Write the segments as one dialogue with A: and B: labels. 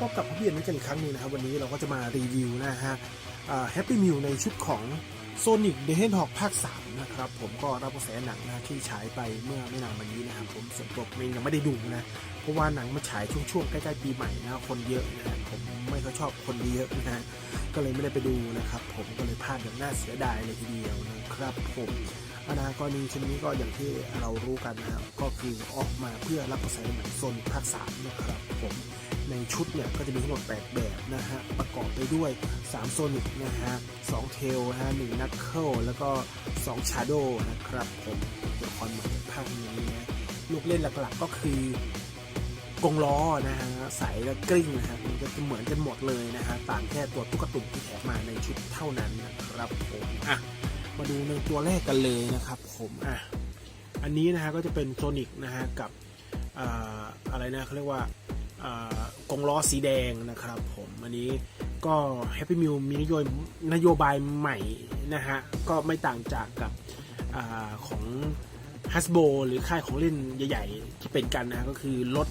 A: พบกับพี่เบียนกันอีกครั้งนึงนะครับ วันนี้เราก็จะมารีวิวนะฮะแฮปปี้มิวในชุดของ Sonic the Hedgehog ภาค 3 นะครับ ผมก็รับกระแสหนังนะที่ฉายไปเมื่อไม่นานมานี้นะครับ ผมส่วนตัวผมเองยังไม่ได้ดูนะ เพราะว่าหนังมาฉายช่วงๆ ใกล้ๆ ปีใหม่นะ คนเยอะนะผมไม่ค่อยชอบคนเยอะนะฮะก็เลยไม่ได้ไปดูนะครับ ผมก็เลยพลาดอย่างน่าเสียดายเลยทีเดียวนะครับผมอนาคตนี้ชิ้นนี้ก็อย่างที่เรารู้กันนะครับก็คือออกมาเพื่อรับกระแสหนังโซนภาค3นะครับผม ในชุดเนี่ยก็จะมีทั้งหมด 8 แบบนะฮะ ประกอบไปด้วย 3 โซนิกนะฮะ2เทลนะฮะ1นักเคิลแล้วก็2ชาร์โดนะครับผมตัวละครใหม่ภาคนี้นะลูกเล่นหลักๆก็คือกงล้อนะฮะใสและกลิ้งนะฮะมันก็จะเหมือนกันหมดเลยนะฮะต่างแค่ตัวตุ๊กตุ่นที่แถมมาในชุดเท่านั้นนะครับผมอะมาดูในตัวแรกกันเลยนะครับผมอะอันนี้นะฮะก็จะเป็นโซนิกนะฮะกับออะไรนะเขาเรียกว่า อ่ากงล้อสีแดงนะครับผมอันนี้ก็ Happy Meal มีนโยบายนโยบายใหม่นะฮะ ก็ไม่ต่างจากกับอของ Hasbro หรือค่ายของเล่นใหญ่ๆ ที่เป็นกันนะะก็คือลด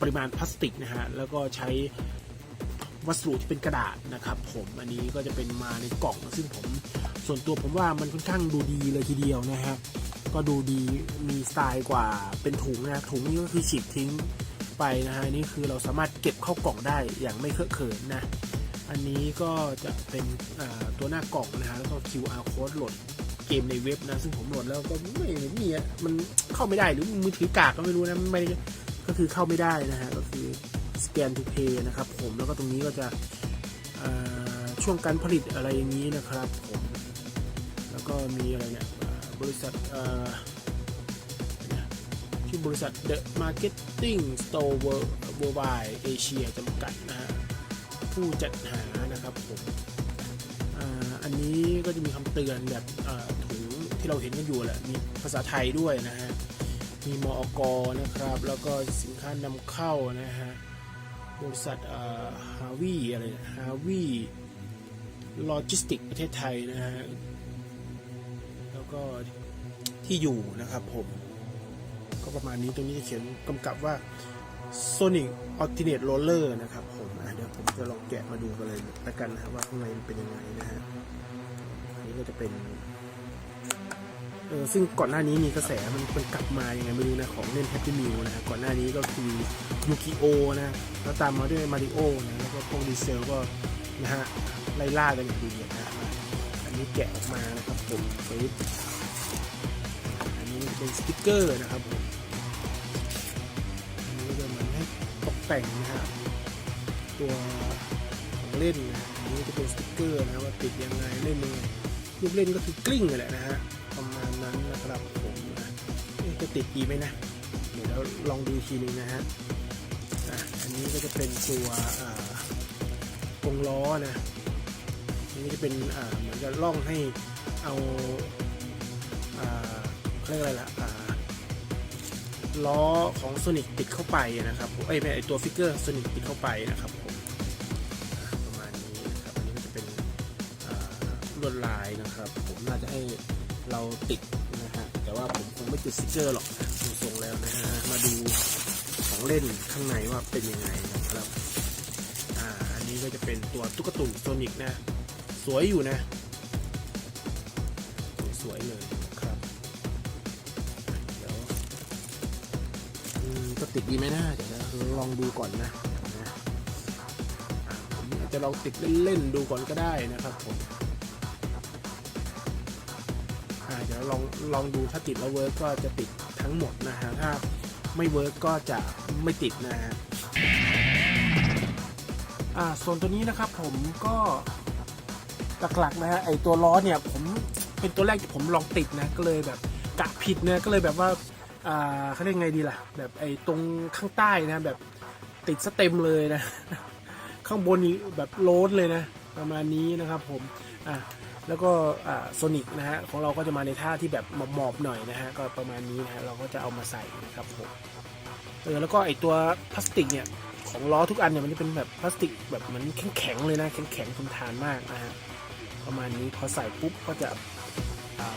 A: ปริมาณพลาสติกนะฮะ แล้วก็ใช้วัสดุที่เป็นกระดาษนะครับผมอันนี้ก็จะเป็นมาในกล่อง ซึ่งผมส่วนตัวผมว่ามันค่อนข้างดูดีเลยทีเดียวนะฮะ ก็ดูดีมีสไตล์กว่าเป็นถุงนะถุงนี้ก็คือฉีกทิ้ง ไปนะฮะนี่คือเราสามารถเก็บเข้ากล่องได้อย่างไม่เคอะเขินนะอันนี้ก็จะเป็นตัวหน้ากล่องนะฮะแล้วก็ QR code โหลดเกมในเว็บนะซึ่งผมโหลดแล้วก็ไม่ไม่มีอะมันเข้าไม่ได้หรือมือถือกากก็ไม่รู้นะไม่ได้ก็คือเข้าไม่ได้นะฮะก็คือสแกน to pay นะครับผมแล้วก็ตรงนี้ก็จะช่วงการผลิตอะไรอย่างนี้นะครับผมแล้วก็มีอะไรเนี่ยบริษัท ที่บริษัท The Marketing Store Worldwide Asia จำกัดนะฮะผู้จัดหานะครับผมอันนี้ก็จะมีคำเตือนแบบถุงที่เราเห็นกันอยู่แหละมีภาษาไทยด้วยนะฮะมีมอกนะครับ แล้วก็สินค้านำเข้านะฮะบริษัทฮาวีอะไรฮาวีโลจิสติกประเทศไทยนะฮะแล้วก็ที่อยู่นะครับผม ก็ประมาณนี้ตรงนี้จะเขียนกำกับว่า Sonic Alternate Roller นะครับผมอะเดี๋ยวผมจะลองแกะมาดูกันเลยล้วกันนะว่าข้างในมันเป็นยังไงนะฮะอันนี้ก็จะเป็นเออซึ่งก่อนหน้านี้มีกระแสมันมันกลับมายังไงไม่รู้นะของเล่น Happy Meal นะฮะก่อนหน้านี้ก็คือยูกิโอนะแล้วตามมาด้วยมาริโอนะแล้วก็พวกดีเซลก็นะฮะไล่ล่ากันอย่างดูเดือดนะฮะอันนี้แกะออกมานะครับผมปึ๊บอันนี้ เป็นสติกเกอร์นะครับผมอันนี้ก็จะมือนให้ตกแต่งนะครับตัวของเล่นนะอันนี้จะเป็นสติกเกอร์นะว่าติดยังไงเล่นยังไงลูกเล่นก็คือกลิ้งแหละนะฮะประมาณนั้นนะครับผมนะจะติดดีไหมนะเดี๋ยวเราลองดูทีนึงนะฮะอันนี้ก็จะเป็นตัวกงล้อนะอันนี้จะเป็นเหมือนจะล่องให้เอาอ่า เรียกอะไรล่ะอ่าล้อของโซนิกติดเข้าไปนะครับเอ้ยไม่ไอตัวฟิกเกอร์โซนิกติดเข้าไปนะครับผมประมาณนี้นะครับอันนี้ก็จะเป็นลวดลายนะครับ ผมน่าจะให้เราติดนะฮะแต่ว่าผมคงไม่ติดสติกเกอร์หรอกนะดูทรงแล้วนะฮะมาดูของเล่นข้างในว่าเป็นยังไงนะครับอ่าอันนี้ก็จะเป็นตัวตุ๊กตุ่นโซนิกนะ สวยอยู่นะ ติดดีไหมนะเดี๋ยวนะลองดูก่อนนะนะผมอาจจะลองติดเล่นๆดูก่อนก็ได้นะครับผมอะเดี๋ยวลองลองดูถ้าติดแล้วเวิร์กก็จะติดทั้งหมดนะฮะถ้าไม่เวิร์กก็จะไม่ติดนะฮะอ่าส่วนตัวนี้นะครับผมก็หลักๆนะฮะไอตัวล้อเนี่ยผมเป็นตัวแรกที่ผมลองติดนะก็เลยแบบกะผิดนะก็เลยแบบว่า อ่าเขาเรียกไงดีล่ะ แบบไอ้ตรงข้างใต้นะ แบบติดสเต็มเลยนะ ข้างบนนี้แบบโลดเลยนะ ประมาณนี้นะครับผมอะแล้วก็โซนิกนะฮะของเราก็จะมาในท่าที่แบบหมอบๆหน่อยนะฮะก็ประมาณนี้นะฮะเราก็จะเอามาใส่นะครับผมเออแล้วก็ไอตัวพลาสติกเนี่ยของล้อทุกอันเนี่ยมันจะเป็นแบบพลาสติกแบบเหมือนแข็งๆเลยนะแข็งๆทนทานมากนะฮะประมาณนี้พอใส่ปุ๊บก็จะ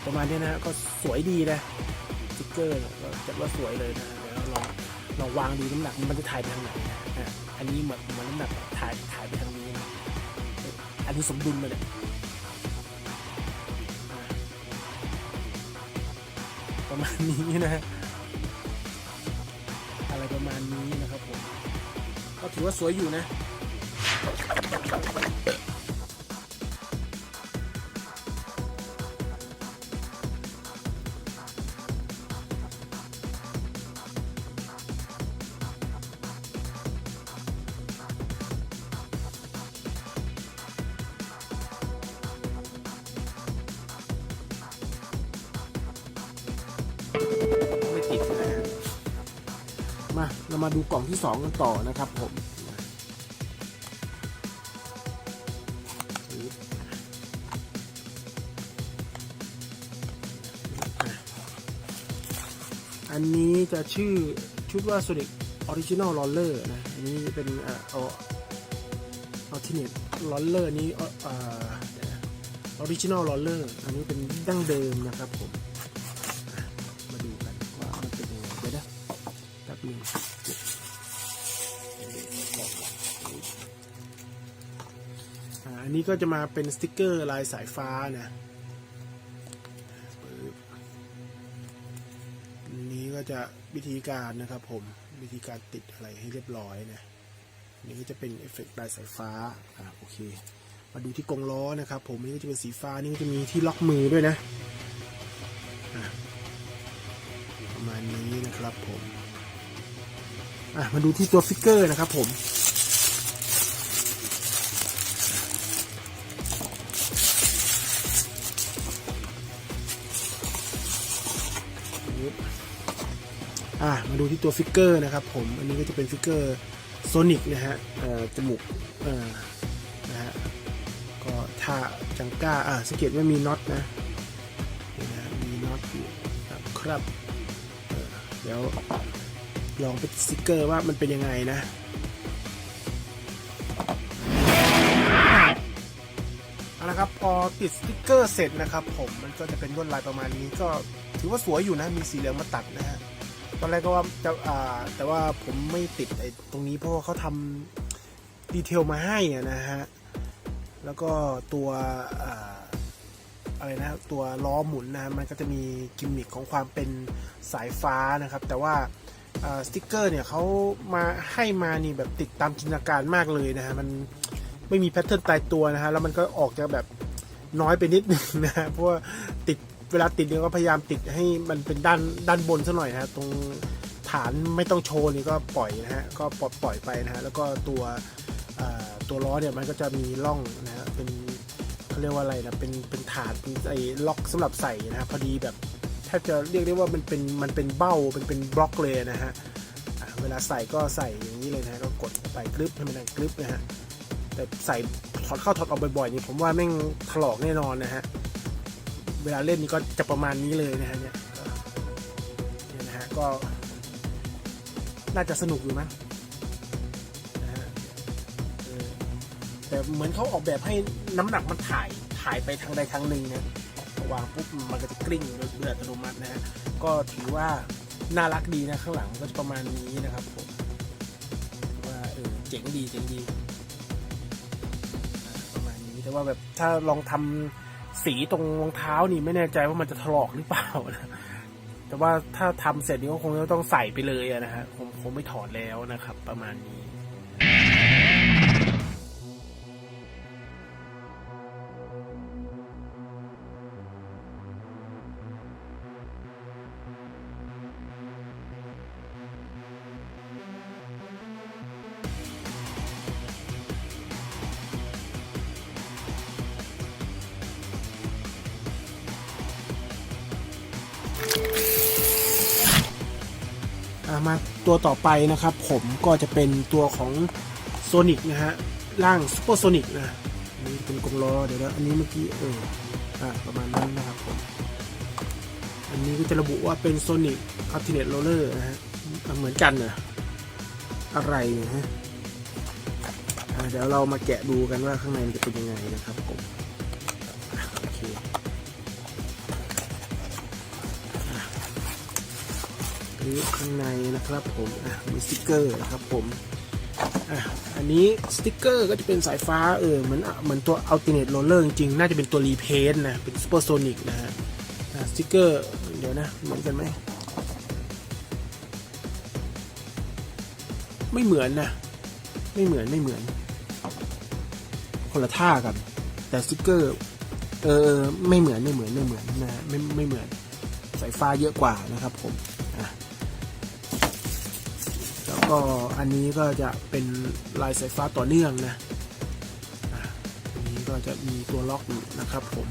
A: ประมาณนี้นะฮะก็สวยดีนะ ติ๊กเกอร์เนี่ยก็จัดว่าสวยเลยนะเดี๋ยวเราลองลองวางดูน้ำหนักมันจะถ่ายไปทางไหนนะฮะอันนี้เหมือนเหมือนน้ำหนักถ่ายถ่ายไปทางนี้ อันนี้สมดุลเลยเนี่ยประมาณนี้นะฮะอะไรประมาณนี้นะครับผมก็ถือว่าสวยอยู่นะ ดูกล่องที่สองกันต่อนะครับผมอันนี้จะชื่อชุดว่า Sonic Original Roller นะ อันนี้เป็นเอ่อ Alternate Roller นี้เอ่อเอ่อ Original Roller อันนี้เป็นดั้งเดิมนะครับผม นี้ก็จะมาเป็นสติกเกอร์ลายสายฟ้านะอันนี้ก็จะวิธีการนะครับผมวิธีการติดอะไรให้เรียบร้อยนะนนี้ก็จะเป็นเอฟเฟกต์ลายสายฟ้าอ่าโอเค มาดูที่กรงล้อนะครับผมนี่ก็จะเป็นสีฟ้านี่ก็จะมีที่ล็อกมือด้วยนะประมาณนี้นะครับผมอะมาดูที่ตัวฟิกเกอร์นะครับผม อะมาดูที่ตัวฟิกเกอร์นะครับผม อันนี้ก็จะเป็นฟิกเกอร์โซนิกนะฮะจมูกนะฮะ ก็ท่าจังก้า อะสังเกตว่ามีน็อตนะนะฮะมีน็อตอยู่ครับเดี๋ยวลองไปสติกเกอร์ว่ามันเป็นยังไงนะเอาละครับพอติดสติกเกอร์เสร็จนะครับผมมันก็จะเป็นลวดลายประมาณนี้ก็ถือว่าสวยอยู่นะมีสีเหลืองมาตัดนะฮะ ตอนแรกก็ว่าจะอ่าแต่ว่าผมไม่ติดไอ้ตรงนี้เพราะว่าเขาทำดีเทลมาให้นะฮะ แล้วก็ตัวอ่าอะไรนะตัวล้อหมุนนะมันก็จะมีกิมมิคของความเป็นสายฟ้านะครับ แต่ว่าสติกเกอร์เนี่ยเขามาให้มานี่แบบติดตามจินตนาการมากเลยนะฮะมันไม่มีแพทเทิร์นตายตัวนะฮะแล้วมันก็ออกจะแบบน้อยไปนิดนึงนะฮะเพราะว่าติด เวลาติดเนี่ยก็พยายามติดให้มันเป็นด้านด้านบนซะหน่อยนะฮะตรงฐานไม่ต้องโชว์นี่ก็ปล่อยนะฮะก็ปล่อยปล่อยไปนะฮะแล้วก็ตัวตัวล้อเนี่ยมันก็จะมีร่องนะฮะเป็นเขาเรียกว่าอะไรนะเป็นเป็นถาดเป็นไอ้ล็อกสำหรับใส่นะครับพอดีแบบแทบจะเรียกได้ว่ามันเป็นมันเป็นเบ้าเป็นเป็นบล็อกเลยนะฮะเวลาใส่ก็ใส่อย่างนี้เลยนะฮะก็กดไปกรึบให้มันดังกรึบนะฮะแต่ใส่ถอดเข้าถอดออกบ่อยๆนี่ผมว่าแม่งถลอกแน่นอนนะฮะ เวลาเล่นนี่ก็จะประมาณนี้เลยนะฮะเนี่ยเนี่ยนะฮะก็ น่าจะสนุกอยู่มั้งนะแต่เหมือนเขาออกแบบให้น้ำหนักมันถ่ายถ่ายไปทางใดทางหนึ่งเนี่ยวางปุ๊บมันก็จะกลิ้งโดยอัตโนมัตินะฮะก็ถือว่าน่ารักดีนะข้างหลังก็จะประมาณนี้นะครับผมว่าเออเจ๋งดีเจ๋งดีประมาณนี้แต่ว่าแบบถ้าลองทำ สีตรงรองเท้านี่ไม่แน่ใจว่ามันจะถลอกหรือเปล่านะแต่ว่าถ้าทำเสร็จนี่ก็คงจะต้องใส่ไปเลยอะนะฮะผมคงไม่ถอดแล้วนะครับ ประมาณนี้ มาตัวต่อไปนะครับ ผมก็จะเป็นตัวของโซนิกนะฮะร่างซูเปอร์โซนิกนะนนี้เป็นกลมล้อเดี๋ยวนะอันนี้เมื่อกี้เอออ่าประมาณนั้นนะครับผมอันนี้ก็จะระบุว่าเป็นโซนิกอัลติเนตโรเลอร์นะฮะเหมือนกันนะอะไรนะฮะเดี๋ยวเรามาแกะดูกันว่าข้างในมันจะเป็นยังไงนะครับผม หรือข้างในนะครับผมอะมีสติกเกอร์นะครับผมอะอันนี้สติกเกอร์ก็จะเป็นสายฟ้าเออเหมือนเหมือนตัว alternate roller จริงๆน่าจะเป็นตัวรีเพนนะเป็น supersonic นะฮะสติกเกอร์ เดี๋ยวนะเหมือนกันไหมไม่เหมือนนะ ไม่เหมือนไม่เหมือน คนละท่ากัน แต่สติกเกอร์เออไม่เหมือนไม่เหมือนไม่เหมือนนะไม่ไม่เหมือนสายฟ้าเยอะกว่านะครับผม ก็อันนี้ก็จะเป็นลายสายฟ้าต่อเนื่องนะอันนี้ก็จะมีตัวล็อกอยู่นะครับผม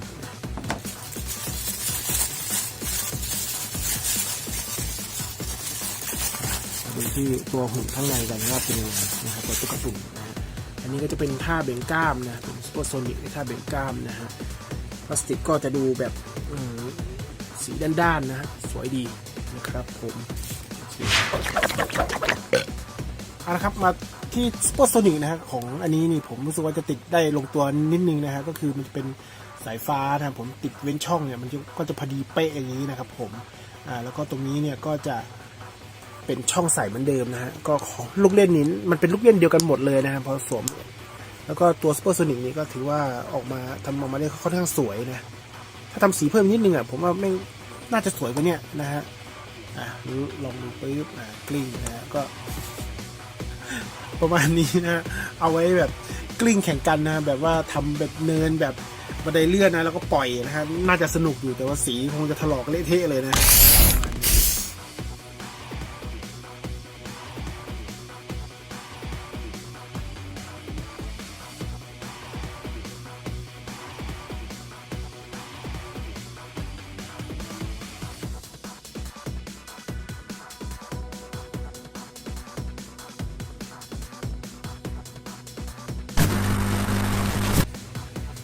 A: ดูที่ตัวหุ่นข้างในกันว่าเป็นยังไงนะครับตัวตุ๊กตุ่มนะฮะอันนี้ก็จะเป็นท่าเบ่งกล้ามนะเป็นสปอร์ตโซนิกในท่าเบ่งกล้ามนะฮะพลาสติกก็จะดูแบบสีด้านๆนะฮะสวยดีนะครับผม เอาละครับมาที่สปอร์ตโซนิกนะฮะของอันนี้นี่ผมรู้สึกว่าจะติดได้ลงตัวนิดนึงนะฮะก็คือมันจะเป็นสายฟ้านะครับผมติดเว้นช่องเนี่ยมันก็จะพอดีเป๊ะอย่างนี้นะครับผมอ่าแล้วก็ตรงนี้เนี่ยก็จะเป็นช่องใส่เหมือนเดิมนะฮะก็ของลูกเล่นนี้มันเป็นลูกเล่นเดียวกันหมดเลยนะฮะพอสวมแล้วก็ตัวสปอร์ตโซนิกนี้ก็ถือว่าออกมาทำออกมาได้ค่อนข้างสวยนะถ้าทำสีเพิ่มนิดนึงอะผมว่าไม่น่าจะสวยกว่านี้นะฮะอะลองดูปึ๊บอ่ากลิ้งนะฮะก็ ประมาณนี้นะเอาไว้แบบกลิ้งแข่งกันนะแบบว่าทำแบบเนินแบบบันไดเลื่อนนะแล้วก็ปล่อยนะฮะน่าจะสนุกอยู่แต่ว่าสีคงจะถลอกเละเทะเลยนะ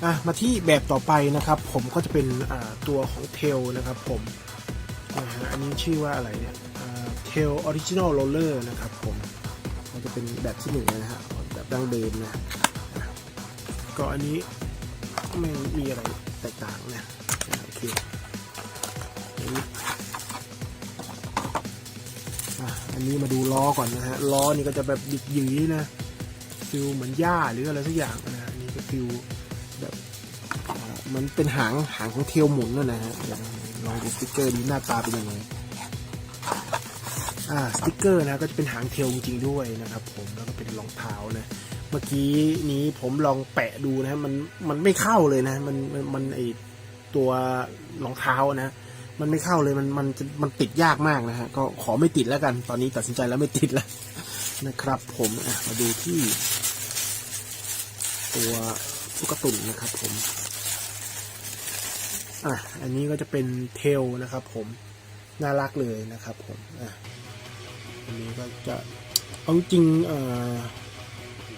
A: อะมาที่แบบต่อไปนะครับ ผมก็จะเป็นตัวของเทลนะครับผมนะฮะอันนี้ชื่อว่าอะไรเนี่ยเทลออริจินอลโรลเลอร์นะครับผมก็จะเป็นแบบที่หนึ่งนะฮะแบบดั้งเดิมนะก็อันนี้ไม่มีอะไรแตกต่างนะโอเคอันนี้มาดูล้อก่อนนะฮะล้อนี่ก็จะแบบดิบยืยนะฟิลเหมือนหญ้าหรืออะไรสักอย่างนะฮะนนี้ก็ฟิล มันเป็นหางหางของเทลหมุนนั่นนะฮะลองดูสติกเกอร์ดีหน้าตาเป็นยังไงอ่าสติกเกอร์นะก็จะเป็นหางเทลจริงๆด้วยนะครับ ผมแล้วก็เป็นรองเท้านะเมื่อกี้นี้ผมลองแปะดูนะมันมันไม่เข้าเลยนะ มันมันมันไอตัวรองเท้านะ มันไม่เข้าเลยมันมันจะมันติดยากมากนะฮะก็ขอไม่ติดแล้วกัน ตอนนี้ตัดสินใจแล้วไม่ติดแล้วนะครับ ผมมาดูที่ ตัวตุ๊กตุ่นนะครับผม อะอันนี้ก็จะเป็นเทลนะครับ ผมน่ารักเลยนะครับผมอะอันนี้ก็จะเอาจริง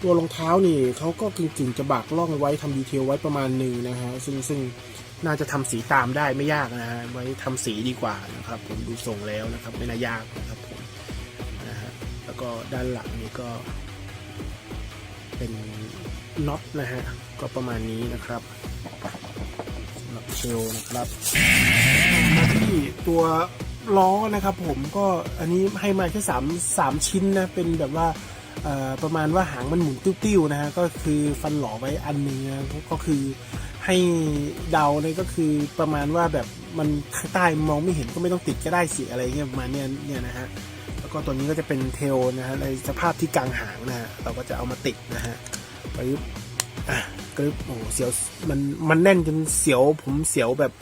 A: ตัวรองเท้านี่เขาก็กึ่งๆจะบักล่องไว้ทำดีเทลไว้ประมาณหนึ่งนะฮะซึ่งซึ่งน่าจะทำสีตามได้ไม่ยากนะฮะไว้ทำสีดีกว่านะครับ ผมดูทรงแล้วนะครับ ไม่น่ายากนะครับผมนะฮะแล้วก็ด้านหลังนี่ก็เป็นน็อตนะฮะก็ประมาณนี้นะครับ หรับเชลนะครับมาที่ตัวล้อนะครับผมก็อันนี้ให้มาแค่สามสามชิ้นนะเป็นแบบว่าประมาณว่าหางมันหมุนติ้วๆนะฮะก็คือฟันหล่อไว้อันหนึงนะก็คือให้เดาเลยก็คือประมาณว่าแบบมันข้างใต้มองไม่เห็นก็ไม่ต้องติดก็ได้สิอะไรเงี้ยประมาณเนี้ยเนี่ยนะฮะแล้วก็ตัวนี้ก็จะเป็นเทลนะฮะในสภาพที่กลางหางนะฮะเราก็จะเอามาติดนะฮะปึ๊บอะ กรึบโอ้โหเสียวมันมันแน่นจนเสียว ผมเสียวแบบ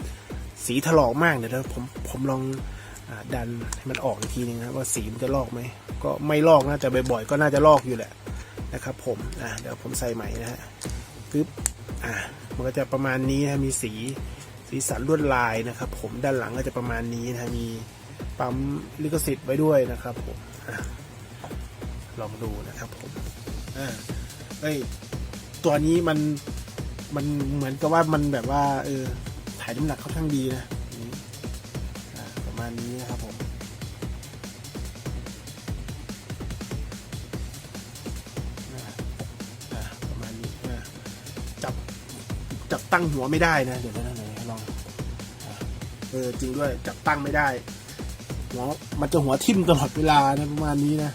A: สีถลอกมากเดี๋ยวผมผมลองอดันให้มันออกอีกทีนึงนะว่าสีมันจะลอกไหมก็ไม่ลอกนะแต่บ่อยๆก็น่าจะลอกอยู่แหละนะครับ ผมอะเดี๋ยวผมใส่ใหม่นะฮะปึ๊บอะมันก็จะประมาณนี้นะมีสีสีสันลวดลายนะครับ ผมด้านหลังก็จะประมาณนี้นะมีปั๊มลิขสิทธิ์ไว้ด้วยนะครับผมอลองดูนะครับผมอ่าเอ้ย ตัวนี้มันมันเหมือนกับว่ามันแบบว่า เออถ่ายน้ำหนักค่อนข้างดีนะประมาณนี้นะครับผมประมาณนี้จับจับตั้งหัวไม่ได้นะ เดี๋ยวนะไหนลองเออจริงด้วยจับตั้งไม่ได้หัวมันจะหัวทิ่มตลอดเวลานะประมาณนี้นะ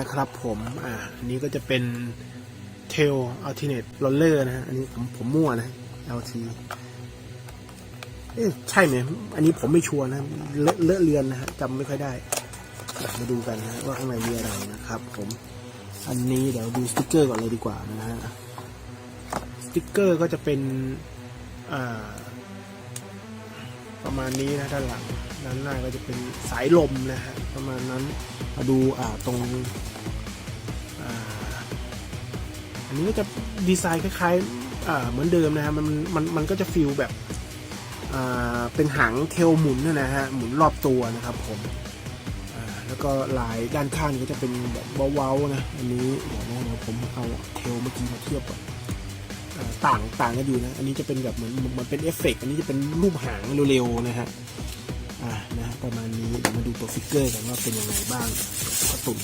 A: นะครับผมอ่าอันนี้ก็จะเป็น Tail Alternate Roller นะฮะอันนี้ผมผมมั่วนะ LT เอ๊ะใช่ไหมอันนี้ผมไม่ชัวร์นะเลอะเลอะเลือนนะฮะจำไม่ค่อยได้มาดูกันนะว่าข้างในมีอะไรนะครับ ผม อันนี้เดี๋ยวดูสติกเกอร์ก่อนเลยดีกว่านะฮะสติกเกอร์ก็จะเป็นอ่า ประมาณนี้นะด้านหลังด้านหน้าก็จะเป็นสายลมนะฮะประมาณนั้นมาดูอ่าตรงอ่าอันนี้ก็จะดีไซน์คล้ายๆอ่าเหมือนเดิมนะฮะมันมันมันก็จะฟิลแบบอ่าเป็นหางเทลหมุนนะฮะหมุนรอบตัวนะครับผมแล้วก็ลายด้านข้างก็จะเป็นแบบเว้าๆนะอันนี้เดี๋ยวนะผมเอาเทลเมื่อกี้มาเทียบก่อน ต่างต่างกันอยู่นะ อันนี้จะเป็นแบบเหมือนมันเป็นเอฟเฟกต์อันนี้จะเป็นรูปหางเร็วๆนะฮะ อ่านะฮะประมาณนี้เดี๋ยวมาดูตัวฟิกเกอร์กันว่าเป็นยังไงบ้างกระตุน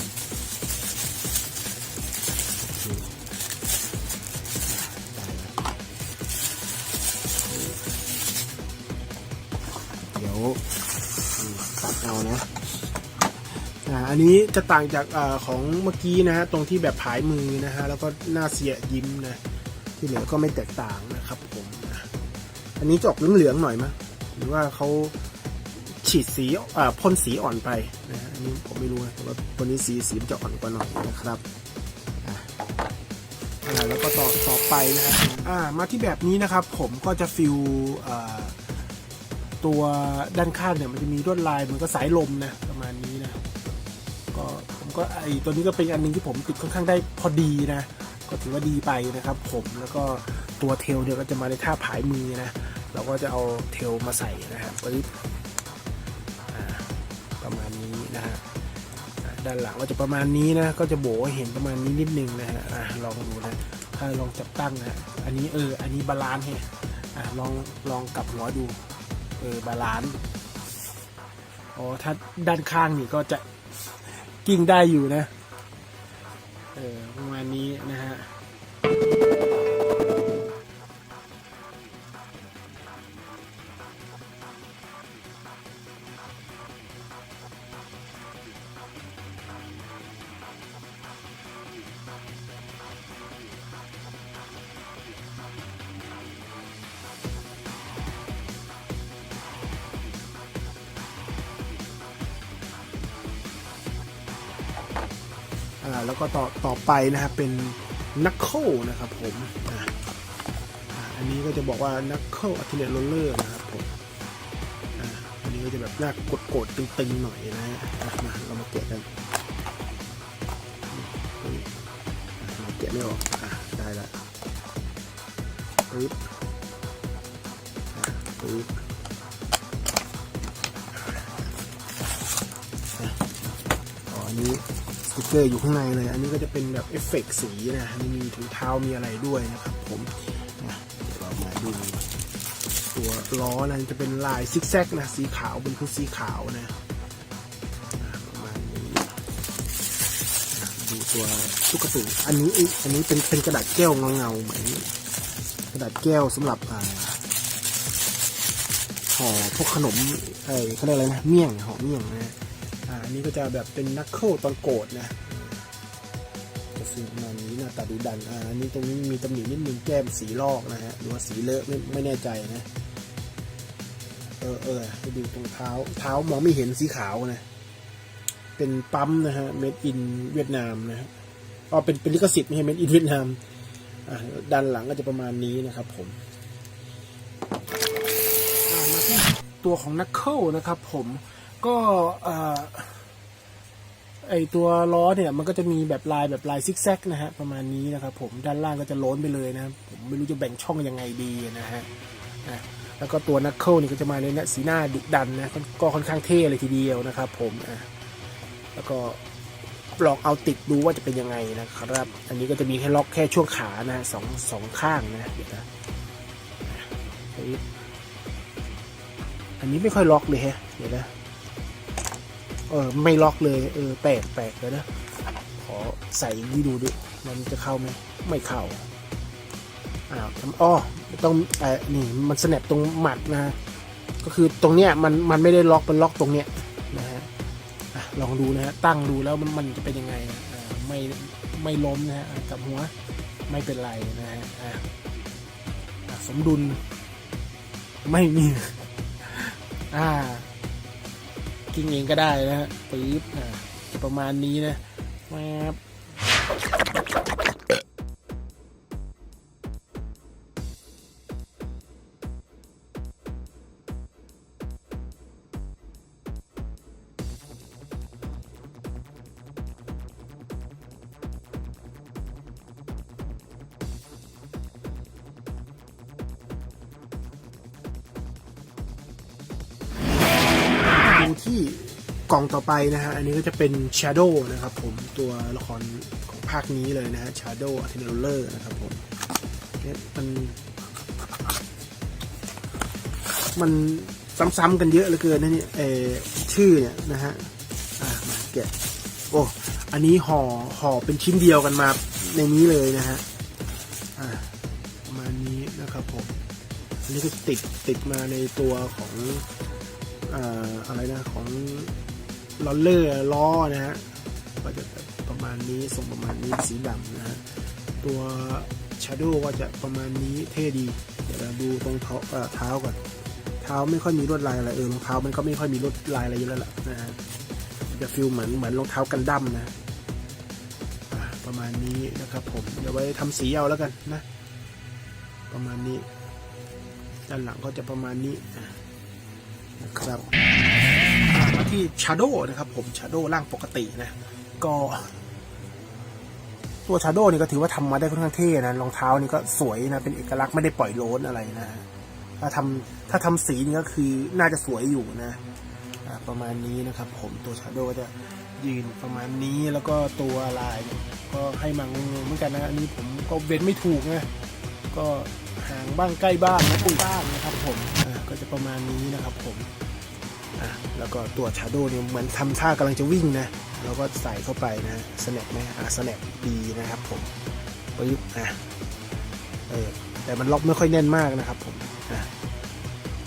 A: เดี๋ยวตัดเอานะอันนี้จะต่างจากอของเมื่อกี้นะฮะตรงที่แบบผายมือนะฮะแล้วก็หน้าเสียยิ้มนะ ที่เหลือก็ไม่แตกต่างนะครับผมอันนี้จะออกเหลืองๆหน่อยมั้ยหรือว่าเขาฉีดสีอ่าพ่นสีอ่อนไปนะฮะอันนี้ผมไม่รู้นะแต่ว่าตัวนี้สีสีมันจะอ่อนกว่าหน่อยนะครับอ่าแล้วก็ต่อต่อไปนะฮะอ่ามาที่แบบนี้นะครับ ผมก็จะฟิลอ่าตัวด้านข้างเนี่ยมันจะมีลวดลายเหมือนกับสายลมนะประมาณนี้นะก็ผมก็ไอตัวนี้ก็เป็นอันหนึงที่ผมติดค่อนข้างได้พอดีนะ ก็ถือว่าดีไปนะครับผมแล้วก็ตัวเทลเนี่ยก็จะมาในท่าผายมือนะเราก็จะเอาเทลมาใส่นะครับปประมาณนี้นะฮะด้านหลังก็จะประมาณนี้นะก็จะโบเห็นประมาณนี้นิดนึงนะฮะลองดูนะถ้าลองจับตั้งนะอันนี้เอออันนี้บาลานซ์แฮะอ่าลองลองกลับหัวดูเออบาลานซ์อ๋อถ้าด้านข้างนี่ก็จะกิ้งได้อยู่นะ เออประมาณนี้นะฮะ แล้วก็ต่อต่อไปนะครับเป็นนักโคนะครับผมอันนี้ก็จะบอกว่านักโคอัลเทเลโรเลอร์นะครับผมอันนี้ก็จะแบบหน้ากดกดตึงๆหน่อยนะฮะมาเรามาแกะกันเราแกะไม่ออกอะได้ละปึ๊บ อร์อยู่ข้างในเลย อันนี้ก็จะเป็นแบบเอฟเฟกต์สีนะอันนี้มีถุงเท้ามีอะไรด้วยนะครับ ผมนะเดี๋ยวเรามาดูตัวล้อนะจะเป็นลายซิกแซกนะสีขาวเป็นคู่สีขาวนะประมาณนี้ดูตัวตุ๊กตุนอันนี้อันนี้เป็นเป็นกระดาษแก้วเงาๆเหมือนกระดาษแก้วสำหรับอ่าห่อพวกขนมไอ้เขาเรียกอะไรนะเมี่ยงห่อเมี่ยงนะ อันนี้ก็จะแบบเป็นนักเคิลตอนโกรธนะจะสีประมาณนี้หน้าตาดูดันอ่าอันนี้ตรงนี้มีตำหนินิดนึงแก้มสีลอกนะฮะหรือว่าสีเลอะไม่ไม่แน่ใจนะเออเออไปดูตรงเท้าเท้ามองไม่เห็นสีขาวนะเป็นปั๊มนะฮะ made in เวียดนามนะฮะอ๋อเป็นเป็นลิขสิทธิ์ไม่ใช่ made in เวียดนามอ่าด้านหลังก็จะประมาณนี้นะครับผมตัวของนักเคิลนะครับผมก็อ่า ไอตัวล้อเนี่ยมันก็จะมีแบบลายแบบลายซิกแซกนะฮะประมาณนี้นะครับผมด้านล่างก็จะล้นไปเลยนะผมไม่รู้จะแบ่งช่องยังไงดีนะฮะอะแล้วก็ตัวนักเคิลนี่ก็จะมาในเนยสีหน้าดุดันนะก็ค่อนข้างเท่เลยทีเดียวนะครับผมอะแล้วก็ลองเอาติดดูว่าจะเป็นยังไงนะครับ อันนี้ก็จะมีแค่ล็อกแค่ช่วงขานะสองสองข้างนะเดี๋ยวนะอันนี้ไม่ค่อยล็อกเลยฮะเดี๋ยวนะ เออไม่ล็อกเลยเออแปลกแปลกเลยนะขอใส่นี่ดูดิมันจะเข้าไหมไม่เข้าอ้าวทำอ้อต้องเออนี่มันสแนปตรงหมัดนะก็คือตรงเนี้ยมันมันไม่ได้ล็อกมันล็อกตรงเนี้ยนะฮะลองดูนะฮะตั้งดูแล้วมันมันจะเป็นยังไงนะอ่าไม่ไม่ล้มนะฮะกับหัวไม่เป็นไรนะฮะอ่าสมดุลไม่มีอ่า กินเองก็ได้นะฮะปี๊บอ่าประมาณนี้นะแว ต่อไปนะฮะ อันนี้ก็จะเป็น Shadow นะครับผมตัวละครของภาคนี้เลยนะฮะ Shadow a t e n r o r นะครับผมเนี่ยมันมันซ้ำๆกันเยอะเหลือเกินนะเนี่ยเออชื่อเนี่ยนะฮะอะมาแกะโอ้อันนี้ห่อห่อเป็นชิ้นเดียวกันมาในนี้เลยนะฮะอ่าประมาณนี้นะครับผมอันนี้ก็ติดติดมาในตัวของอ่าอะไรนะของ ลอลเลอร์ล้อนะฮะก็จะประมาณนี้ทรงประมาณนี้สีดำนะฮะตัว Shadow ก็จะประมาณนี้เท่ดี เดี๋ยวเราดูตรงเท้าเท้าก่อนเท้าไม่ค่อยมีลวดลายอะไรเออรองเท้ามันก็ไม่ค่อยมีลวดลายอะไรเยอะแล้วล่ะนะฮะจะฟิลเหมือนเหมือนรองเท้ากันดั้มนะประมาณนี้นะครับผมเดี๋ยวไว้ทำสีเอาแล้วกันนะ ประมาณนี้ ด้านหลังก็จะประมาณนี้นะครับาที่ Shadow นะครับผม Shadow ร่างปกตินะ ก็ ตัว Shadow นี่ก็ถือว่าทำมาได้ค่อนข้างเท่นะรองเท้านี่ก็สวยนะ เป็นเอกลักษณ์ไม่ได้ปล่อยโลนอะไรนะถ้าทำถ้าทำสีนี่ก็คือน่าจะสวยอยู่นะประมาณนี้นะครับ ผมตัว Shadow จะยืนประมาณนี้แล้วก็ตัวลายก็ให้มางงเหมือนกันนะอันนี้ผมก็เว้นไม่ถูกนะก็ห่างบ้างใกล้บ้างนะคุยบ้างนะครับ ผมก็จะประมาณนี้นะครับ ผม อ่าแล้วก็ตัวชาโดว์เนี่ยเหมือนทำท่ากำลังจะวิ่งนะเราก็ใส่เข้าไปนะสแนปไหมอ่าสแนปดีนะครับผมปึ๊บอะเออแต่มันล็อกไม่ค่อยแน่นมากนะครับผมอะ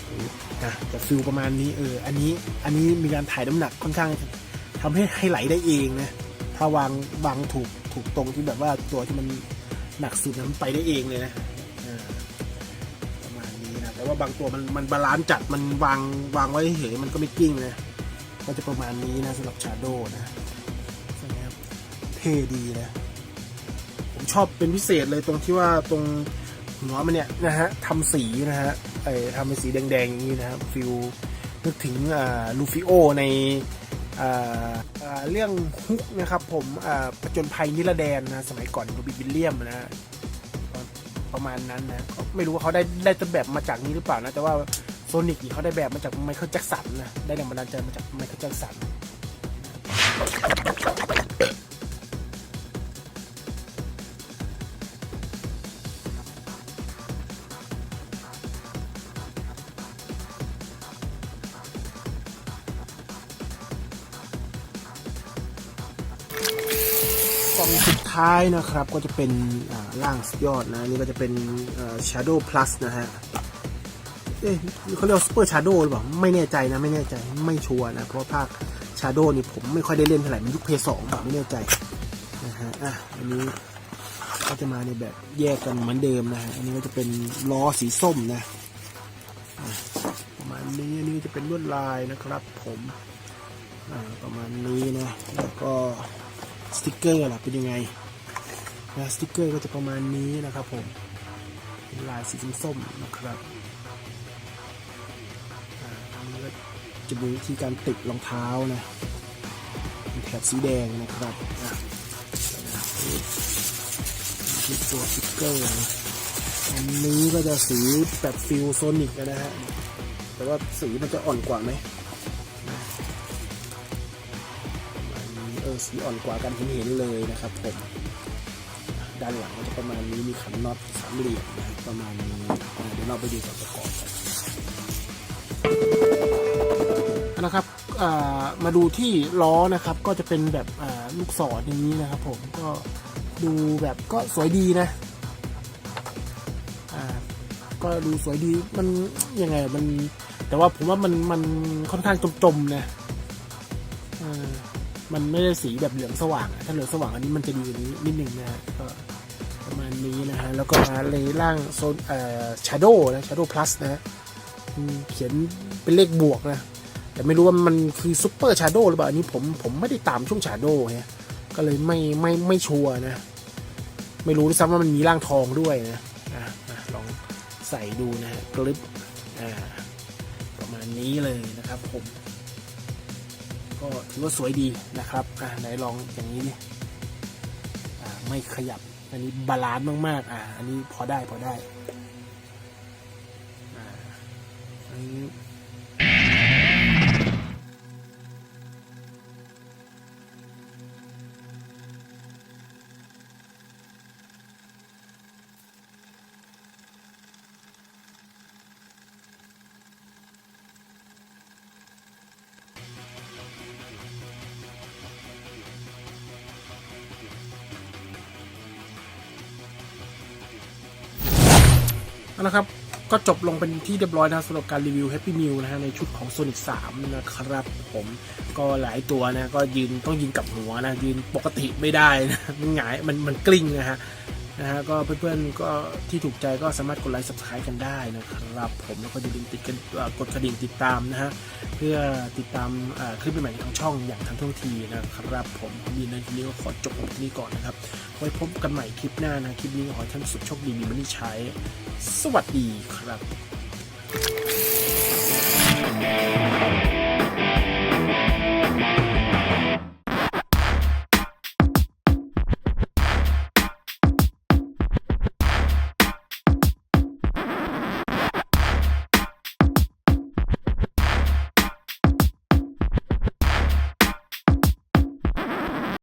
A: ปึ๊บอะจะฟิลประมาณนี้เอออันนี้อันนี้มีการถ่ายน้ำหนักค่อนข้างทำให้ให้ไหลได้เองนะถ้าวางวางถูกถูกตรงที่แบบว่าตัวที่มันหนักสุดนั้นไปได้เองเลยนะ แต่ว่าบางตัวมันมันบาลานซ์จัดมันวางวางไว้เฉยมันก็ไม่กิ้งนะก็จะประมาณนี้นะสำหรับชาโดนะใช่ไหมครับเท่ดีนะผมชอบเป็นพิเศษเลยตรงที่ว่าตรงหัวมันเนี่ยนะฮะทำสีนะฮะไอ้ทำเป็นสีแดงๆอย่างนี้นะครับฟิลนึกถึงอ่าลูฟิโอในอ่าอ่าเรื่องฮุกนะครับผมอ่าประจนภัยนิรแดนนะสมัยก่อนโรบินวิลเลียมนะ ประมาณนั้นนะก็ไม่รู้ว่าเขาได้ได้ต้นแบบมาจากนี้หรือเปล่านะ แต่ว่าโซนิกเขาได้แบบมาจากไมเคิลแจ็คสันนะ ได้แรงบันดาลใจมาจากไมเคิลแจ็คสัน ท้ายนะครับก็จะเป็นอ่างสุดยอดนะนี่ก็จะเป็นอ่า Shadow Plus นะฮะเอ๊ะเขาเรียกว่า Super Shadow หรือเปล่าไม่แน่ใจนะไม่แน่ใจไม่ชัวร์นะเพราะภาค Shadow นี่ผมไม่ค่อยได้เล่นเท่าไหร่มันยุคเพย์สองแบบไม่แน่ใจนะฮะอะอันนี้ก็จะมาในแบบแยกกันเหมือนเดิมนะฮะอันนี้ก็จะเป็นล้อสีส้มนะอะประมาณนี้อันนี้จะเป็นลวดลายนะครับ ผมอ่าประมาณนี้นะแล้วก็สติกเกอร์ล่ะเป็นยังไง นะสติกเกอร์ก็จะประมาณนี้นะครับผมเป็นลายสีส้มๆนะครับอ่าอันนี้ก็จะมีวิธีการติดรองเท้านะเป็นแถบสีแดงนะครับนี่ตัวสติกเกอร์นะอันนี้ก็จะสีแบบฟิลโซนิกนะฮะแต่ว่าสีมันจะอ่อนกว่าไหมประมาณนี้เออสีอ่อนกว่ากันเห็นเห็นเลยนะครับผม ด้านหลังก็จะประมาณนี้มีขันน็อตสามเหลี่ยมนะครับประมาณนี้เดี๋ยวเราไปดูส่วนประกอบกันนะครับมาดูที่ล้อนะครับก็จะเป็นแบบลูกศรอย่างนี้นะครับ ผมก็ดูแบบก็สวยดีนะก็ดูสวยดีมันยังไงมัน แต่ว่าผมว่ามันมันค่อนข้างจมๆนะมันไม่ได้สีแบบเหลืองสว่าง ถ้าเหลืองสว่างอันนี้มันจะดีกว่านี้นิดนึงนะก็ ณนี้นะฮะ แล้วก็มาเลยล่างโซนเอ่อ shadow นะ shadow plus นะเขียนเป็นเลขบวกนะ แต่ไม่รู้ว่ามันคือซูเปอร์ชาร์โดหรือเปล่า อันนี้ผมผมไม่ได้ตามช่วงชาร์โดฮะก็เลยไม่ไม่ไม่ชัวร์นะ ไม่รู้ด้วยซ้ำว่ามันมีร่างทองด้วยนะอะลองใส่ดูนะกลิปอ่าประมาณนี้เลยนะครับผม ก็ถือว่าสวยดีนะครับอะไหนลองอย่างนี้ดิอ่ไม่ขยับ อันนี้บาลานซ์มากๆ อ่า อันนี้พอได้พอได้ อ่าอันนี้ เป็นที่เรียบร้อยนะสำหรับการรีวิว Happy Meal นะฮะในชุดของ Sonic 3 นะครับ ผมก็หลายตัวนะก็ยืนต้องยืนกับหัวนะยืนปกติไม่ได้นะมันหงายมันมันกลิ้งนะฮะ นะฮะก็เพื่อนๆก็ที่ถูกใจก็สามารถกดไลค์ subscribe กันได้นะครับผมแล้วก็อย่าลืมติดกันกดกระดิ่งติดตามนะฮะเพื่อติดตามคลิปใหม่ๆของช่องอย่างทันท่วงทีนะครับผมผมยินดีทีนี้ก็ขอจบลงที่นี่ก่อนนะครับไว้พบกันใหม่คลิปหน้านะคลิปนี้ขอท่านสุขโชคดีมีมันนี่ใช้ สวัสดีครับ